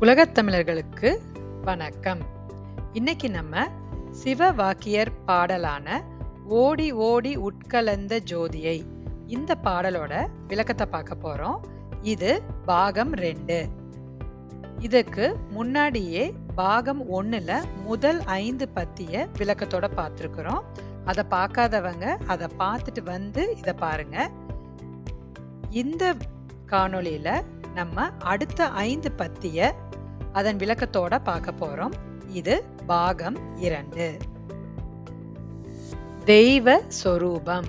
உலகத்தமிழர்களுக்கு வணக்கம். இன்னைக்கு நம்ம சிவ வாக்கியர் பாடலான ஓடி ஓடி உட்கலந்த ஜோதியை இந்த பாடலோட விளக்கத்தை பார்க்க போறோம். இது பாகம் ரெண்டு. இதுக்கு முன்னாடியே பாகம் ஒண்ணுல முதல் ஐந்து பத்திய விளக்கத்தோட பார்த்துருக்குறோம். அதை பார்க்காதவங்க அதை பார்த்துட்டு வந்து இதை பாருங்க. இந்த காணொளியில நம்ம அடுத்த ஐந்து பத்திய அதன் விளக்கத்தோட பார்க்க போறோம். இது பாகம் இரண்டு. தெய்வ சொரூபம்.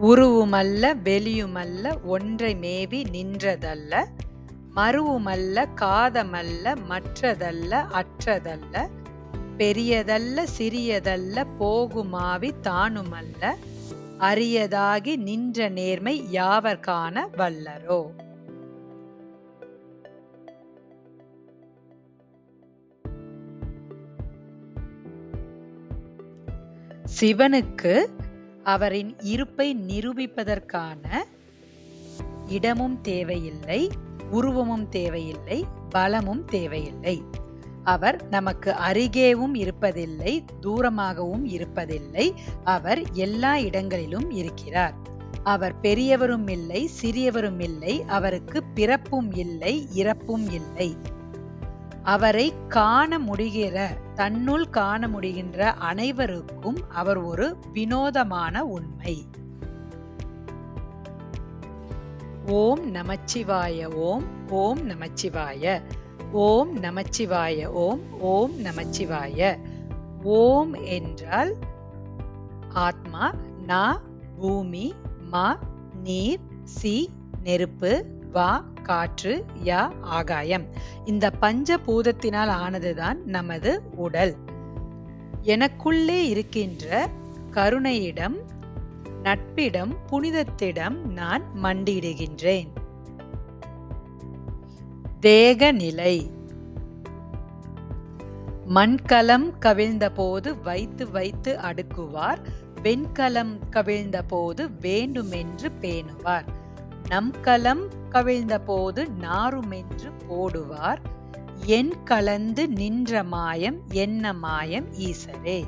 உருவுமல்ல வெளியுமல்ல ஒன்றை மேவி நின்றதல்ல மருவுமல்ல காதமல்ல மற்றதல்ல அற்றதல்ல பெரியதல்ல சிறியதல்ல போகுமாவி தானுமல்ல அரியதாகி நின்ற நேர்மை யாவர் காண வல்லரோ? சிவனுக்கு அவரின் இருப்பை நிரூபிப்பதற்கான இடமும் தேவையில்லை உருவமும் தேவையில்லை பலமும் தேவையில்லை. அவர் நமக்கு அருகேவும் இருப்பதில்லை தூரமாகவும் இருப்பதில்லை. அவர் எல்லா இடங்களிலும் இருக்கிறார். அவர் பெரியவரும் இல்லை சிறியவரும் இல்லை அவருக்கு பிறப்பும் இல்லை இறப்பும் இல்லை. அவரை காண முடிகிற தன்னுள் காண முடிகின்ற அனைவருக்கும் அவர் ஒரு வினோதமான உண்மை. ஓம் நமச்சிவாய ஓம் ஓம் நமச்சிவாய. ஓம் நமச்சிவாய ஓம் ஓம் நமச்சிவாய. ஓம் என்றால் ஆத்மா நா பூமி மா நீர் சி நெருப்பு வா காற்று யா ஆகாயம். இந்த பஞ்ச பூதத்தினால் ஆனதுதான் நமது உடல். எனக்குள்ளே இருக்கின்ற கருணையிடம் நட்பிடம் புனிதத்திடம் நான் மண்டியிடுகின்றேன். தேக நிலை மண்கலம் கவிழ்ந்தபோது வைத்து வைத்து அடுக்குவார் வெண்கலம் கவிழ்ந்தபோது வேண்டுமென்று பேணுவார். நம் கலம் கவிழ்ந்தபோது நாருமென்று போடுவார். என் கலந்து நின்ற மாயம் என்ன மாயம் ஈசரே.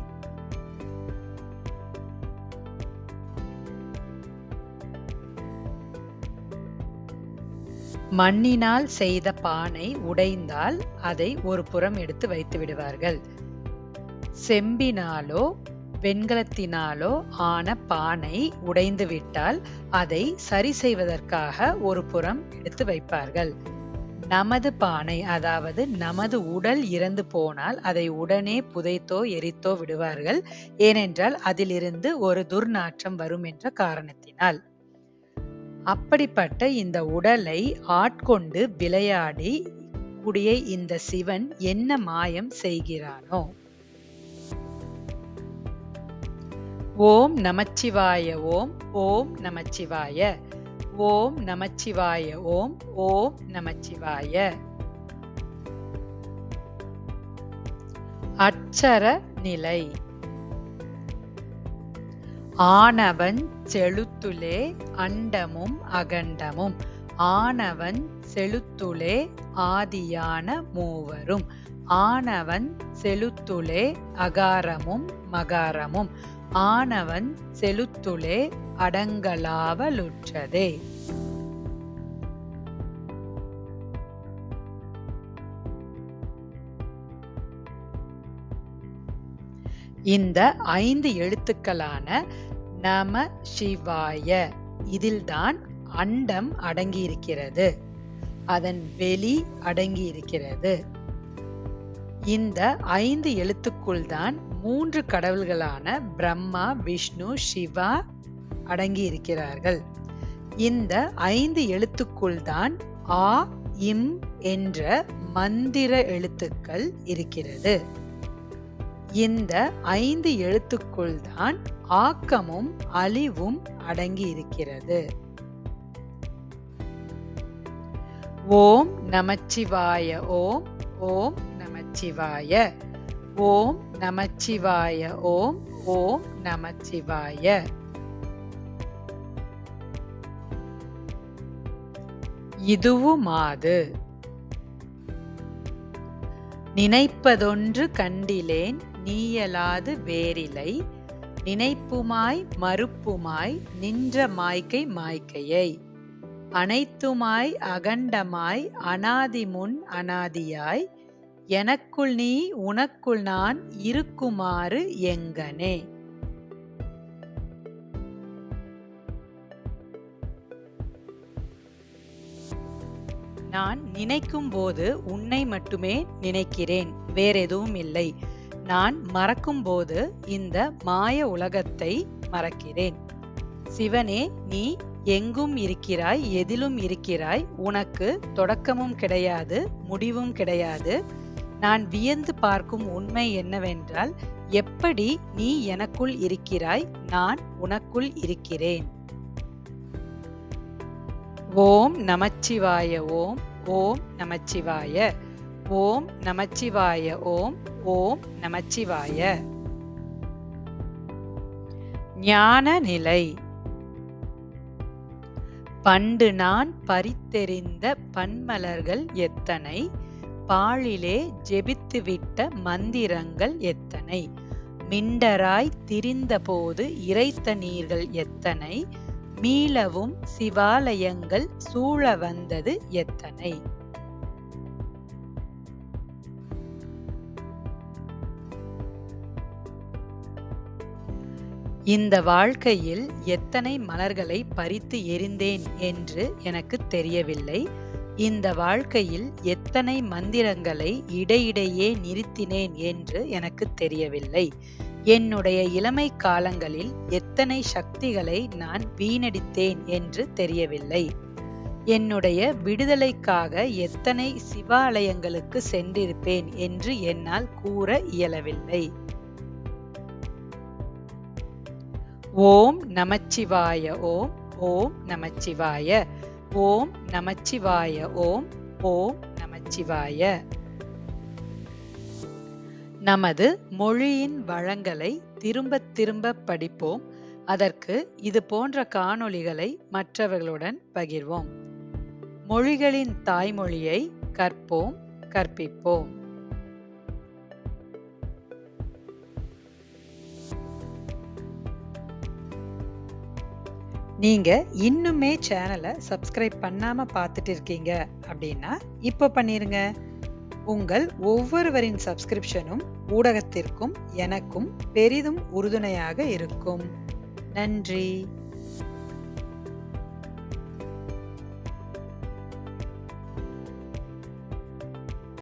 மண்ணினால் செய்த பானை உடைந்தால் அதை ஒரு புறம் எடுத்து வைத்து விடுவார்கள். செம்பினாலோ வெண்கலத்தினாலோ ஆன பானை உடைந்து விட்டால் அதை சரி செய்வதற்காக ஒரு புறம் எடுத்து வைப்பார்கள். நமது பானை அதாவது நமது உடல் இறந்து போனால் அதை உடனே புதைத்தோ எரித்தோ விடுவார்கள். ஏனென்றால் அதிலிருந்து ஒரு துர்நாற்றம் வரும் என்ற காரணத்தினால். அப்படிப்பட்ட இந்த உடலை ஆட்கொண்டு விளையாடி கூடிய இந்த சிவன் என்ன மாயம் செய்கிறானோ. ஓம் நமச்சிவாய ஓம் ஓம் நமச்சிவாய. ஓம் நமச்சிவாய ஓம் ஓம் நமச்சிவாய. அச்சர நிலை. ஆனவன் செழுத்துலே அண்டமும் அகண்டமும் ஆனவன் செலுத்துலே ஆதியான மூவரும் ஆனவன் செலுத்துலே அகாரமும் மகாரமும் ஆனவன் செலுத்துலே அடங்கலாவலுற்றதே. இந்த ஐந்து எழுத்துக்களான நம சிவாய இதில்தான் அண்டம் அடங்கியிருக்கிறது. அதன் வெளி அடங்கியிருக்கிறது. இந்த ஐந்து எழுத்துக்குள் தான் மூன்று கடவுள்களான பிரம்மா விஷ்ணு சிவா அடங்கியிருக்கிறார்கள். இந்த ஐந்து எழுத்துக்குள் தான் ஆ இம் என்ற மந்திர எழுத்துக்கள் இருக்கிறது. இந்த ஐந்து எழுத்துக்குள் தான் ஆக்கமும் அழிவும் அடங்கி இருக்கிறது ஓம் நமச்சிவாய ஓம் ஓம் நமச்சிவாய ஓம் நமச்சிவாய ஓம் ஓம் நமச்சிவாய. இதுவுமாது. நினைப்பதொன்று கண்டிலேன் நீயலாது வேறிலை நினைப்புமாய் மறுப்புமாய் நின்ற மாய்க்கை மாய்க்கையை. அனைத்துமாய் அகண்டமாய் அனாதி முன் அனாதியாய் எனக்குள் நீ உனக்குள் நான் இருக்குமாறு எங்கனே. நான் நினைக்கும் போது உன்னை மட்டுமே நினைக்கிறேன் வேறெதுவும் இல்லை. நான் மறக்கும்போது இந்த மாய உலகத்தை மறக்கிறேன். சிவனே நீ எங்கும் இருக்கிறாய் எதிலும் இருக்கிறாய் உனக்கு தொடக்கமும் கிடையாது முடிவும் கிடையாது. நான் வியந்து பார்க்கும் உண்மை என்னவென்றால் எப்படி நீ எனக்குள் இருக்கிறாய் நான் உனக்குள் இருக்கிறேன். ஓம் நமச்சிவாய ஓம் ஓம் நமச்சிவாய. ஓம் நமச்சிவாய ஓம் ஓம் நமச்சிவாய. ஞான நிலை பண்டு நான் பறித்தெறிந்த பன்மலர்கள் எத்தனை? பாழிலே ஜெபித்துவிட்ட மந்திரங்கள் எத்தனை? மிண்டராய் திரிந்தபோது இறைத்த நீர்கள் எத்தனை? மீளவும் சிவாலயங்கள் சூழ வந்தது எத்தனை? இந்த வாழ்க்கையில் எத்தனை மலர்களை பறித்து எறிந்தேன் என்று எனக்கு தெரியவில்லை. இந்த வாழ்க்கையில் எத்தனை மந்திரங்களை இடையிடையே நிறுத்தினேன் என்று எனக்கு தெரியவில்லை. என்னுடைய இளமை காலங்களில் எத்தனை சக்திகளை நான் வீணடித்தேன் என்று தெரியவில்லை. என்னுடைய விடுதலைக்காக எத்தனை சிவாலயங்களுக்கு சென்றிருப்பேன் என்று என்னால் கூற இயலவில்லை. ஓம் நமச்சிவாய ஓம் ஓம் நமச்சிவாய ஓம் நமச்சிவாய ஓம் ஓம் நமச்சிவாய. நமது மொழியின் வளங்களை திரும்ப திரும்ப படிப்போம். அதற்கு இது போன்ற காணொளிகளை மற்றவர்களுடன் பகிர்வோம். மொழிகளின் தாய்மொழியை கற்போம் கற்பிப்போம். நீங்கள் இன்னுமே சேனலை சப்ஸ்கிரைப் பண்ணாமல் பார்த்துட்டு இருக்கீங்க அப்படின்னா இப்போ பண்ணிடுங்க உங்கள் ஒவ்வொருவரின் சப்ஸ்கிரிப்ஷனும் ஊடகத்திற்கும் எனக்கும் பெரிதும் உறுதுணையாக இருக்கும். நன்றி.